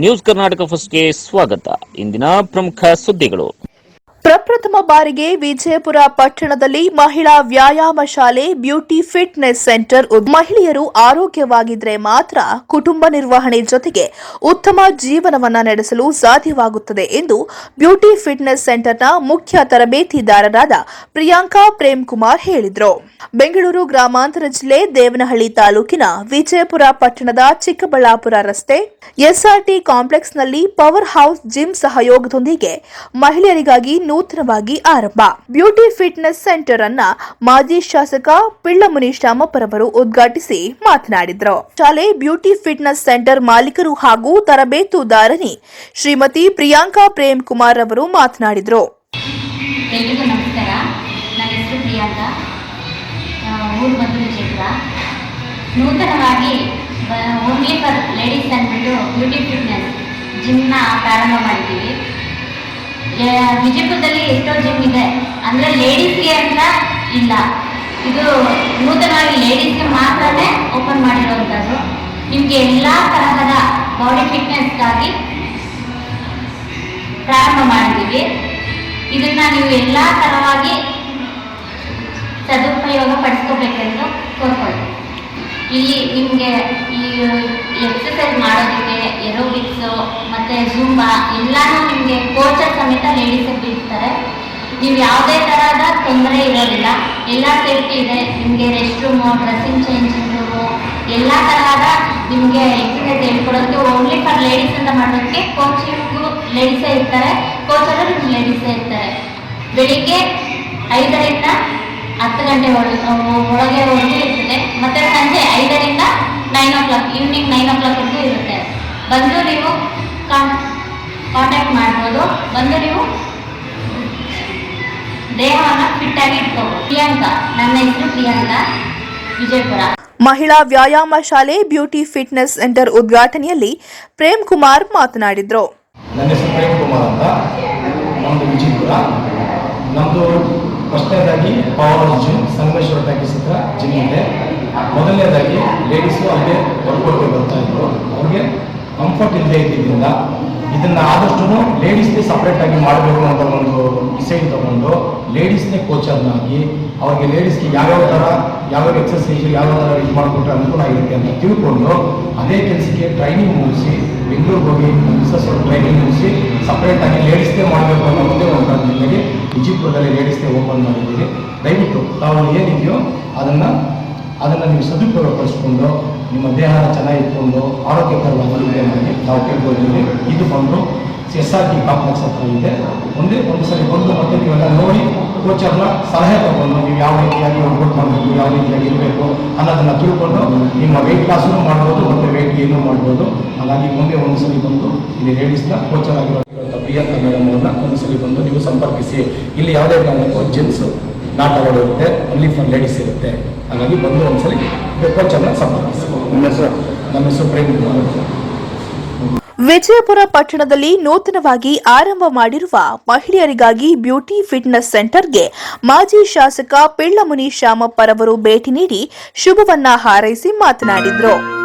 News Karnataka ಫಸ್ಟ್ಗೆ ಸ್ವಾಗತ. ಇಂದಿನ ಪ್ರಮುಖ ಸುದ್ದಿಗಳು. ಪ್ರಪ್ರಥಮ ಬಾರಿಗೆ ವಿಜಯಪುರ ಪಟ್ಟಣದಲ್ಲಿ ಮಹಿಳಾ ವ್ಯಾಯಾಮ ಶಾಲೆ ಬ್ಯೂಟಿ ಫಿಟ್ನೆಸ್ ಸೆಂಟರ್ ಮಹಿಳೆಯರು ಆರೋಗ್ಯವಾಗಿದ್ರೆ ಮಾತ್ರ ಕುಟುಂಬ ನಿರ್ವಹಣೆ ಜೊತೆಗೆ ಉತ್ತಮ ಜೀವನವನ್ನು ನಡೆಸಲು ಸಾಧ್ಯವಾಗುತ್ತದೆ ಎಂದು ಬ್ಯೂಟಿ ಫಿಟ್ನೆಸ್ ಸೆಂಟರ್ನ ಮುಖ್ಯ ತರಬೇತಿದಾರರಾದ ಪ್ರಿಯಾಂಕಾ ಪ್ರೇಮ್ ಕುಮಾರ್ ಹೇಳಿದರು. ಬೆಂಗಳೂರು ಗ್ರಾಮಾಂತರ ಜಿಲ್ಲೆ ದೇವನಹಳ್ಳಿ ತಾಲೂಕಿನ ವಿಜಯಪುರ ಪಟ್ಟಣದ ಚಿಕ್ಕಬಳ್ಳಾಪುರ ರಸ್ತೆ, ಎಸ್ಆರ್ಟಿ ಕಾಂಪ್ಲೆಕ್ಸ್ನಲ್ಲಿ ಪವರ್ ಹೌಸ್ ಜಿಮ್ ಸಹಯೋಗದೊಂದಿಗೆ ಮಹಿಳೆಯರಿಗಾಗಿ ನೂತನವಾಗಿ ಆರಂಭ. ಬ್ಯೂಟಿ ಫಿಟ್ನೆಸ್ ಸೆಂಟರ್ ಅನ್ನ ಮಾಜಿ ಶಾಸಕ ಪಿಳ್ಳಮುನಿ ಶಾಮಪ್ಪರವರು ಉದ್ಘಾಟಿಸಿ ಮಾತನಾಡಿದರು. ಶಾಲೆ ಬ್ಯೂಟಿ ಫಿಟ್ನೆಸ್ ಸೆಂಟರ್ ಮಾಲೀಕರು ಹಾಗೂ ತರಬೇತುದಾರನಿ ಶ್ರೀಮತಿ ಪ್ರಿಯಾಂಕಾ ಪ್ರೇಮ್ ಕುಮಾರ್ ಅವರು ಮಾತನಾಡಿದರು. ಊರು ಬಂದು ವಿಜಯಪುರ ನೂತನವಾಗಿ ಓನ್ಲಿ ಫಾರ್ ಲೇಡೀಸ್ ಅಂದ್ಬಿಟ್ಟು ಬ್ಯೂಟಿ ಫಿಟ್ನೆಸ್ ಜಿಮ್ನ ಪ್ರಾರಂಭ ಮಾಡಿದ್ದೀವಿ. ವಿಜಯಪುರದಲ್ಲಿ ಎಷ್ಟೋ ಜಿಮ್ ಇದೆ. ಅಂದರೆ ಲೇಡೀಸ್ಗೆ ಅಂತ ಇಲ್ಲ. ಇದು ನೂತನವಾಗಿ ಲೇಡೀಸ್ಗೆ ಮಾತ್ರನೇ ಓಪನ್ ಮಾಡಿರುವಂಥದ್ದು ನಿಮಗೆ ಎಲ್ಲ ತರಹದ ಬಾಡಿ ಫಿಟ್ನೆಸ್ಗಾಗಿ ಪ್ರಾರಂಭ ಮಾಡಿದ್ದೀವಿ. ಇದನ್ನು ನೀವು ಎಲ್ಲ ತರವಾಗಿ ಸದುಪಯೋಗ ಪಡಿಸ್ಕೋಬೇಕೆಂದು ಕೋರ್ಕೊಳ್ಳಿ ಇಲ್ಲಿ ನಿಮಗೆ ಈ ಎಕ್ಸಸೈಸ್ ಮಾಡೋದಕ್ಕೆ ಎರೋಬಿಕ್ಸು ಮತ್ತು ಜೂಂಬಾ ಎಲ್ಲನೂ ನಿಮಗೆ ಕೋಚರ್ ಸಮೇತ ಲೇಡೀಸ್ ಇರ್ತಾರೆ ನೀವು ಯಾವುದೇ ಥರದ ತೊಂದರೆ ಇರೋದಿಲ್ಲ. ಎಲ್ಲ ಸೇಫ್ಟಿ ಇದೆ. ನಿಮಗೆ rest room dressing changing room ಎಲ್ಲ ತರಹದ ನಿಮಗೆ ಎಕ್ಸಸೈಸ್ ಹೇಳ್ಕೊಡೋದಕ್ಕೆ ಓನ್ಲಿ ಫಾರ್ ಲೇಡೀಸ್ ಅಂತ ಮಾಡೋದಕ್ಕೆ ಕೋಚಿಂಗು ಲೇಡೀಸೇ ಇರ್ತಾರೆ. ಕೋಚರು ಲೇಡೀಸೇ ಇರ್ತಾರೆ. ಬೆಳಿಗ್ಗೆ ಐದರಿಂದ ಹತ್ತು ಗಂಟೆ ಒಳಗೆ ಒಳಗೆ ಇರ್ತದೆ. ಮತ್ತು ಸಂಜೆ ಐದರಿಂದ nine o'clock evening nine ಓ ಕ್ಲಾಕ್ವರೆಗೂ ಇರುತ್ತೆ. ಬಂದು ನೀವು ಕಾಂಟ್ಯಾಕ್ಟ್ ಮಾಡ್ಬೋದು. ಬಂದು ನೀವು ದೇಹವನ್ನು ಫಿಟ್ಟಾಗಿ ಇಟ್ಕೋಬೋದು. ಪ್ರಿಯಾಂಕಾ ನನ್ನ ಹೆಸರು ಪ್ರಿಯಾಂಕಾ ವಿಜಯಪುರ. ಮಹಿಳಾ ವ್ಯಾಯಾಮ ಶಾಲೆ ಬ್ಯೂಟಿ ಫಿಟ್ನೆಸ್ ಸೆಂಟರ್ ಉದ್ಘಾಟನೆಯಲ್ಲಿ ಪ್ರೇಮ್ ಕುಮಾರ್ ಮಾತನಾಡಿದರು. ನನ್ನ ಹೆಸರು ಪ್ರೇಮ್ ಕುಮಾರ್ ಅಂತ. ನಮ್ಮದು ವಿಜಯಪುರ. ನಮ್ಮದು ಫಸ್ಟ್ನೇದಾಗಿ ಪವರ್ ಜಿಮ್ ಸಂಗಮೇಶ್ವರ ಟ್ಯಾಕಿಸ್ ಹತ್ರ ಜಿಮ್ ಇದೆ. ಮೊದಲನೇದಾಗಿ ಲೇಡೀಸು ಅಲ್ಲೇ ವರ್ಕೌಟ್ಗೆ ಬರ್ತಾ ಇದ್ರು. ಅವ್ರಿಗೆ ಕಂಫರ್ಟ್ ಇಲ್ಲದೆ ಇದ್ದಿದ್ದರಿಂದ ಇದನ್ನು ಆದಷ್ಟು ಲೇಡೀಸ್ನೇ ಸಪ್ರೇಟಾಗಿ ಮಾಡಬೇಕು ಅಂತ ಒಂದು ಡಿಸೈಡ್ ತಗೊಂಡು ಲೇಡೀಸ್ನೇ ಕೋಚರ್ನಾಗಿ ಅವ್ರಿಗೆ ಲೇಡೀಸ್ಗೆ ಯಾವ್ಯಾವ ಥರ ಯಾವ್ಯಾವ ಎಕ್ಸಸೈಸ್ ಯಾವ ಥರ ಇದು ಮಾಡಿಕೊಟ್ರೆ ಅನುಕೂಲ ಆಗುತ್ತೆ ಅಂತ ತಿಳ್ಕೊಂಡು ಅದೇ ಕೆಲಸಕ್ಕೆ ಟ್ರೈನಿಂಗ್ ಮುಗಿಸಿ ಬೆಂಗಳೂರಿಗೆ ಹೋಗಿ ಮಿಸಸ್ ಟ್ರೈನಿಂಗ್ ಮುಗಿಸಿ ಸಪ್ರೇಟಾಗಿ ಲೇಡೀಸ್ನೇ ಮಾಡಬೇಕು ಅನ್ನೋ ಒಂದೇ ವಿಜಯಪುರದಲ್ಲಿ ಲೇಡೀಸ್ನೇ ಓಪನ್ ಮಾಡಿದ್ದೀವಿ ದಯವಿಟ್ಟು ತಾವು ಏನಿದೆಯೋ ಅದನ್ನು ಅದನ್ನು ನೀವು ಸದುಪಯೋಗ ಪಡಿಸ್ಕೊಂಡು ನಿಮ್ಮ ದೇಹ ಚೆನ್ನಾಗಿ ಇಟ್ಕೊಂಡು ಆರೋಗ್ಯಕರವಾಗಿ ಮಾಡಿ ನಾವು ಕೇಳ್ಕೊಳ್ತೀವಿ ಇದು ಬಂದು ಎಸ್ ಆರ್ ಟಿ ಕಾಂಪ್ಲೆಕ್ಸ್ ಹತ್ರ ಇದೆ. ಒಂದೇ ಒಂದು ಸರಿ ಬಂದು ಮತ್ತೆ ನೀವೆಲ್ಲ ನೋಡಿ, ಕೋಚರ್ನ ಸಲಹೆ ತಗೊಂಡು ನೀವು ಯಾವ ರೀತಿಯಾಗಿ ವರ್ಕೌಟ್ ಮಾಡಬೇಕು, ಯಾವ ರೀತಿಯಾಗಿ ಇರಬೇಕು ಅನ್ನೋದನ್ನು ತಿಳ್ಕೊಂಡು ನಿಮ್ಮ ವೆಯ್ಟ್ ಲಾಸನ್ನು ಮಾಡ್ಬೋದು, ಮತ್ತು ವೆಯ್ಟ್ ಗೇನು ಮಾಡ್ಬೋದು. ಹಾಗಾಗಿ ಮುಂದೆ ಒಂದು ಸರಿ ಬಂದು ಇಲ್ಲಿ ಲೇಡೀಸ್ನ ಕೋಚರ್ ಆಗಿರುವಂಥ ಪ್ರಿಯಾಂಕಾ ಮೇಡಮ್ ಅವ್ರನ್ನ ಒಂದು ಸಲ ಬಂದು ನೀವು ಸಂಪರ್ಕಿಸಿ. ಇಲ್ಲಿ ಯಾವುದೇ ಕಾರಣಕ್ಕೂ ಜೆಂಟ್ಸ್ ನಾಟ್ ಅಲೌಡ್ ಇರುತ್ತೆ ಓನ್ಲಿ ಫಾರ್ ಲೇಡೀಸ್ ಇರುತ್ತೆ. ಹಾಗಾಗಿ ಬಂದು ಒಂದ್ಸಲಿ ಚೆನ್ನಾಗಿ ಸಂಪರ್ಕಿಸಿ. ನಿಮ್ಮ ಹೆಸರು? ನಮ್ಮ ಹೆಸರು ಪ್ರೇಮ್ ಕುಮಾರ್. ಅಂತ. ವಿಜಯಪುರ ಪಟ್ಟಣದಲ್ಲಿ ನೂತನವಾಗಿ ಆರಂಭ ಮಾಡಿರುವ ಮಹಿಳೆಯರಿಗಾಗಿ ಬ್ಯೂಟಿ ಫಿಟ್ನೆಸ್ ಸೆಂಟರ್ಗೆ ಮಾಜಿ ಶಾಸಕ ಪಿಳ್ಳಮುನಿ ಶ್ಯಾಮಪ್ಪರವರು ಭೇಟಿ ನೀಡಿ ಶುಭವನ್ನ ಹಾರೈಸಿ ಮಾತನಾಡಿದರು.